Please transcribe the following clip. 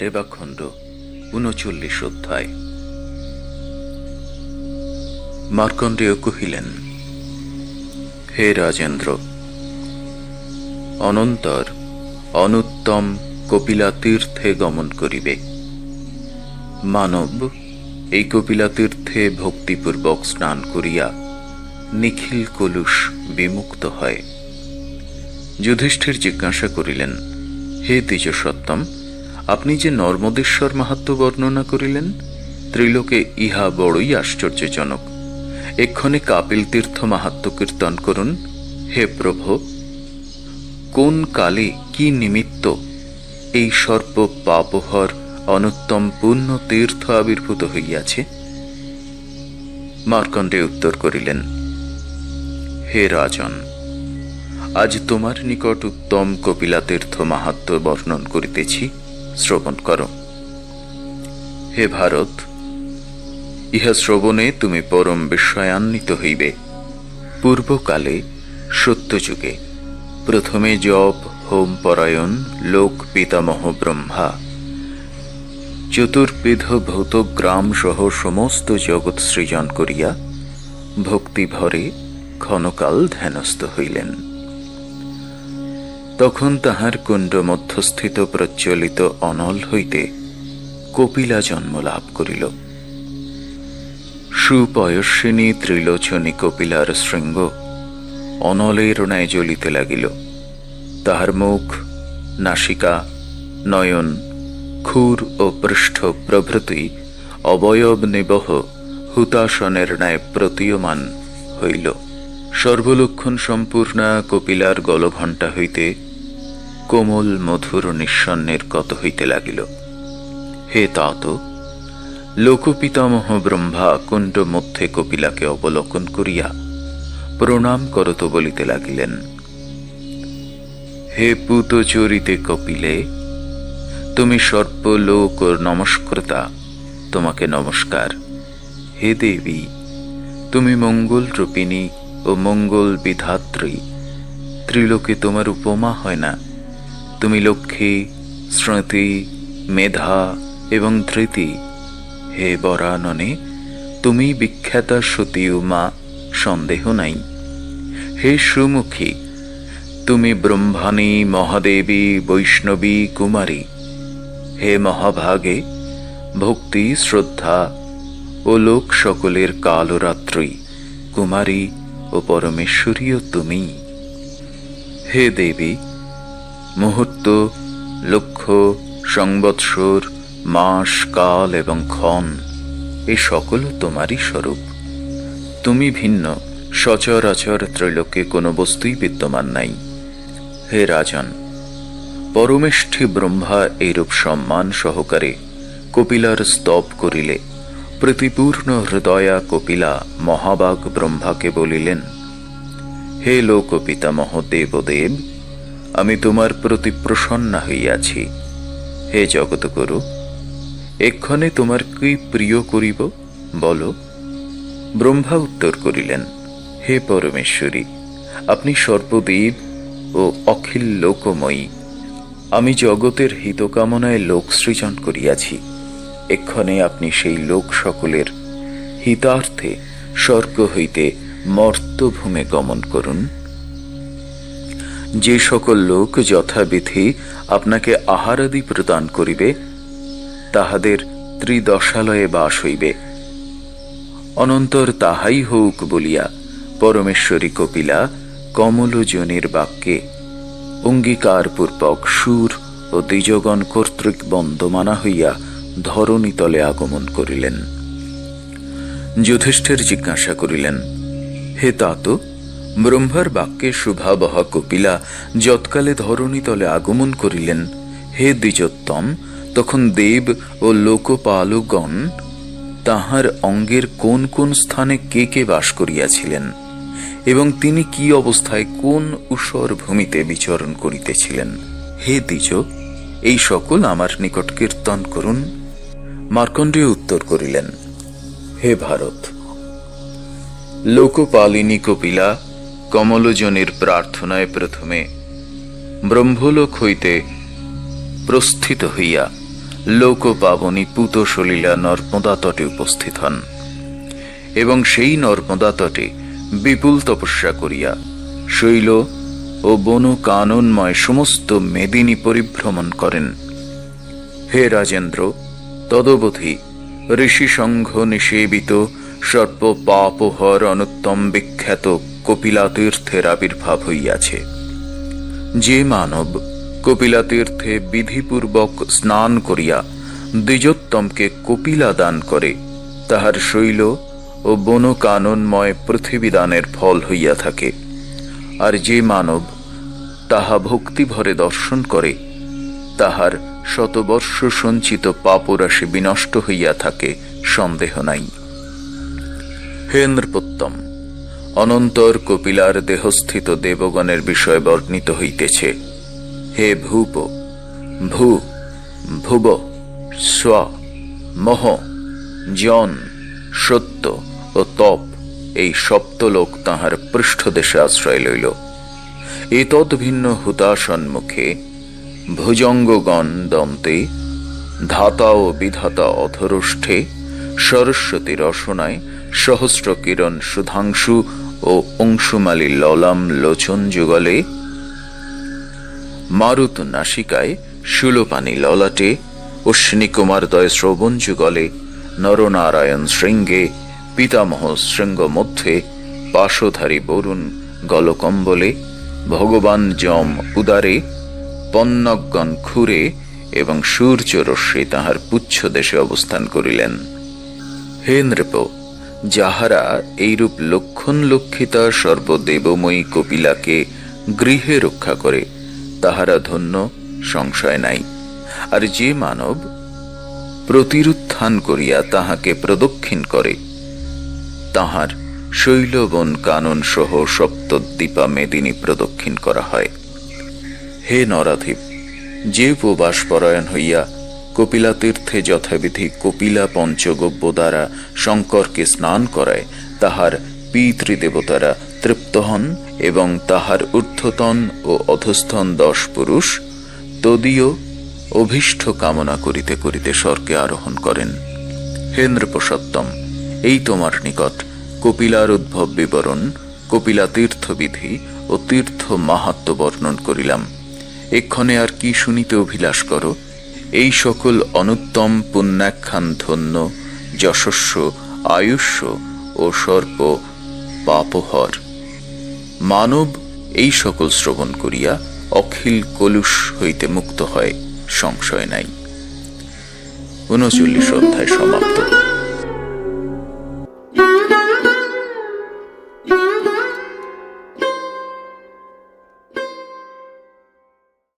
রেবাখণ্ড উনচল্লিশ অধ্যায়। মার্কণ্ডেয় কহিলেন, হে রাজেন্দ্র, অনন্তর অনুত্তম কপিলা তীর্থে গমন করিবে। মানব এই কপিলা তীর্থে ভক্তিপূর্বক স্নান করিয়া নিখিল কলুষ বিমুক্ত হয়। যুধিষ্ঠির জিজ্ঞাসা করিলেন, হে দ্বিজ সত্যম আপনি যে নর্মদেশ্বর মাহাত্ম বর্ণনা করিলেন, ত্রিলোকে ইহা বড়ই আশ্চর্যজনক। এক্ষণে কাপিল তীর্থ মাহাত্ম কীর্তন করুন, হে প্রভু, কোন কালে কি নিমিত্ত এই সর্প পাপহর অনুত্তম পূর্ণ তীর্থ আবির্ভূত হইয়াছে? মার্কণ্ডে উত্তর করিলেন, হে রাজন, আজ তোমার নিকট উত্তম কপিলা তীর্থ মাহাত্ম বর্ণন করিতেছি। শ্রবণ করো। হে ভারত, ইহা শ্রবণে তুমি পরম বিস্ময়ান্বিত হইবে। পূর্বকালে, সত্যযুগে, প্রথমে জপ, হোম পরায়ণ, লোক পিতামহ ব্রহ্মা, চতুর্বিধ ভৌত গ্রাম সহ সমস্ত জগৎ সৃজন করিয়া ভক্তি ভরে ক্ষণকাল ধ্যানস্থ হইলেন। তখন তাহার কুণ্ড মধ্যস্থিত প্রজ্বলিত অনল হইতে কপিলা জন্ম লাভ করিল। সুপয়স্বিনী ত্রিলোচনী কপিলার শৃঙ্গ অনলের ন্যায় জ্বলিতে লাগিল। তাহার মুখ, নাসিকা, নয়ন খুর ও পৃষ্ঠ প্রভৃতি অবয়ব নিবহ হুতাসনের ন্যায় প্রতীয়মান হইল। সর্বলক্ষণ সম্পূর্ণা কপিলার গলঘণ্টা হইতে কোমল, মধুর, নিঃসন্নের কত হইতে লাগিল। হে তাত, লোকপিতামহ ব্রহ্মা কুণ্ড মধ্যে কপিলাকে অবলোকন করিয়া প্রণাম করত বলিতে লাগিলেন। হে পুত চরিতে কপিলে, তুমি সর্বলোক নমস্কৃতা তোমাকে নমস্কার। হে দেবী, তুমি মঙ্গল রূপিণী ও মঙ্গল বিধাত্রী, ত্রিলোকে তোমার উপমা হয় না? তুমি লক্ষ্মী, স্মৃতি, মেধা এবং ধৃতি। হে বরাননে, তুমি বিখ্যাতা সতী উমা সন্দেহ নাই। হে সুমুখী, তুমি ব্রহ্মাণী, মহাদেবী, বৈষ্ণবী, কুমারী। হে মহাভাগে, ভক্তি, শ্রদ্ধা ও লোক সকলের কালরাত্রি, কুমারী ও পরমেশ্বরীও তুমি। হে দেবী মুহূর্ত, লক্ষ্য, সংবৎসর, মাস, কাল এবং ক্ষণ, এ সকল তোমারই স্বরূপ। তুমি ভিন্ন, সচরাচর ত্রৈলোকে কোনো বস্তুই বিদ্যমান নাই। হে রাজন, পরমেষ্ঠী ব্রহ্মা এইরূপ সম্মান সহকারে কপিলার স্তব করিলে, প্রতিপূর্ণ হৃদয়া কপিলা মহাবাগ ব্রহ্মাকে বলিলেন, হে লোক পিতামহ দেবদেব আমি তোমার প্রতি প্রসন্না হইয়াছি। হে জগত জগৎগুরু, এক্ষণে তোমার কি প্রিয় করিব? বলো। ব্রহ্মা উত্তর করিলেন, হে পরমেশ্বরী, আপনি সর্বদেব ও অখিল লোকময়ী, আমি জগতের হিতকামনায় লোক সৃজন করিয়াছি। এক্ষণে আপনি সেই লোক সকলের হিতার্থে স্বর্গ হইতে মর্তভূমে গমন করুন। যে সকল লোক যথাবিধি আপনাকে আহারাদি প্রদান করিবে, তাহাদের ত্রিদশালয়ে বাস হইবে। অনন্তর তাহাই হউক বলিয়া পরমেশ্বরী কপিলা কমলজনীর বাক্যে অঙ্গীকারপূর্বক সুর ও দ্বিজগণ কর্তৃক বন্দমানা হইয়া ধরণীতলে আগমন করিলেন। যুধিষ্ঠির জিজ্ঞাসা করিলেন, হে তাত ব্রহ্মার বাক্যে শুভাবহ কপিলা যৎকালে ধরণীতলে আগমন করিলেন। হে দ্বিজোত্তম, তখন দেব ও লোকপালগণ তাহার অঙ্গের কোন কোন স্থানে কে কে বাস করিয়াছিলেন এবং তিনি কি অবস্থায় কোন উষর ভূমিতে বিচরণ করিতেছিলেন? হে দ্বিজ, এই সকল আমার নিকট কীর্তন করুন। মার্কণ্ডেয় উত্তর করিলেন, হে ভারত, লোকপালিনী কপিলা কমলজনের প্রার্থনায় প্রথমে ব্রহ্মলোক হইতে প্রস্থিত হইয়া লোকপাবনী পুত সলীলা নর্মদা তটে উপস্থিত হন এবং সেই নর্মদা তটে বিপুল তপস্যা করিয়া শৈল ও বন কাননময় সমস্ত মেদিনী পরিভ্রমণ করেন। হে রাজেন্দ্র, তদবধি ঋষি সংঘ নিষেবিত সর্ব পাপহর অনুত্তম বিখ্যাত কপিলা তীর্থের আবির্ভাব হইয়াছে। যে মানব কপিলা তীর্থে বিধিপূর্বক স্নান করিয়া দ্বিজোত্তমকে কপিলা দান করে, তাহার শৈল ও বন কাননময় পৃথিবী দানের ফল হইয়া থাকে। আর যে মানব তাহা ভক্তিভরে দর্শন করে, তাহার শতবর্ষ সঞ্চিত পাপরাশি বিনষ্ট হইয়া থাকে, সন্দেহ নাই। হে নৃপোত্তম অনন্তর কপিলার দেহস্থিত দেবগণের বিষয় বর্ণিত হইতেছে। হে ভূপ, ভূ, ভুব, স্ব, মহ, জন, সত্য ও তপ এই সপ্তলোক তাহার পৃষ্ঠদেশে আশ্রয় লইল। এতদ ভিন্ন হুতাসন্মুখে ভুজঙ্গগণ দন্তে ধাতা ও বিধাতা অধরষ্ঠে সরস্বতী রসনায় সহস্র কিরণ সুধাংশু ও অংশুমালী ললাম লোচন যুগলে মারুত নাসিকায় শুলোপানি ললাটে অশ্বিনী কুমারদয় শ্রবণ যুগলে নরনারায়ণ শৃঙ্গে, পিতামহ শৃঙ্গ মধ্যে পাশধারী বরুণ গলকম্বলে, ভগবান যম উদারে পন্নগণ খুরে এবং সূর্য রশ্মি তাহার পুচ্ছ দেশে অবস্থান করিলেন। হে নৃপ যাহারা এইরূপ লক্ষণ লক্ষিতা সর্বদেবময়ী কপিলাকে গৃহে রক্ষা করে, তাহারা ধন্য, সংশয় নাই। আর যে মানব প্রতিরুত্থান করিয়া তাহাকে প্রদক্ষিণ করে, তাহার শৈলবন কানন সহ সপ্তদ্বীপা মেদিনী প্রদক্ষিণ করা হয়। হে নরাধিপ, যে উপবাস পরায়ণ হইয়া কপিলা তীর্থে যথাবিধি কপিলা পঞ্চগব্য দ্বারা শঙ্করকে স্নান করায়, তাহার পিতৃদেবতারা তৃপ্ত হন এবং তাহার ঊর্ধ্বতন ও অধস্থন দশ পুরুষ তদীয় অভীষ্ট কামনা করিতে করিতে স্বর্গে আরোহণ করেন। হে নৃপসত্তম, এই তোমার নিকট কপিলার উদ্ভব বিবরণ কপিলা তীর্থবিধি ও তীর্থ মাহাত্ম বর্ণন করিলাম। এক্ষণে আর কি শুনিতে অভিলাষ করো? এই সকল অনুত্তম পুণ্যাখ্যান ধন্য যশস্ব আয়ুষ্য ও সর্প পাপহর। মানব এই সকল শ্রবণ করিয়া অখিল কলুষ হইতে মুক্ত হয়, সংশয় নাই। উনচল্লিশ অধ্যায় সমাপ্ত।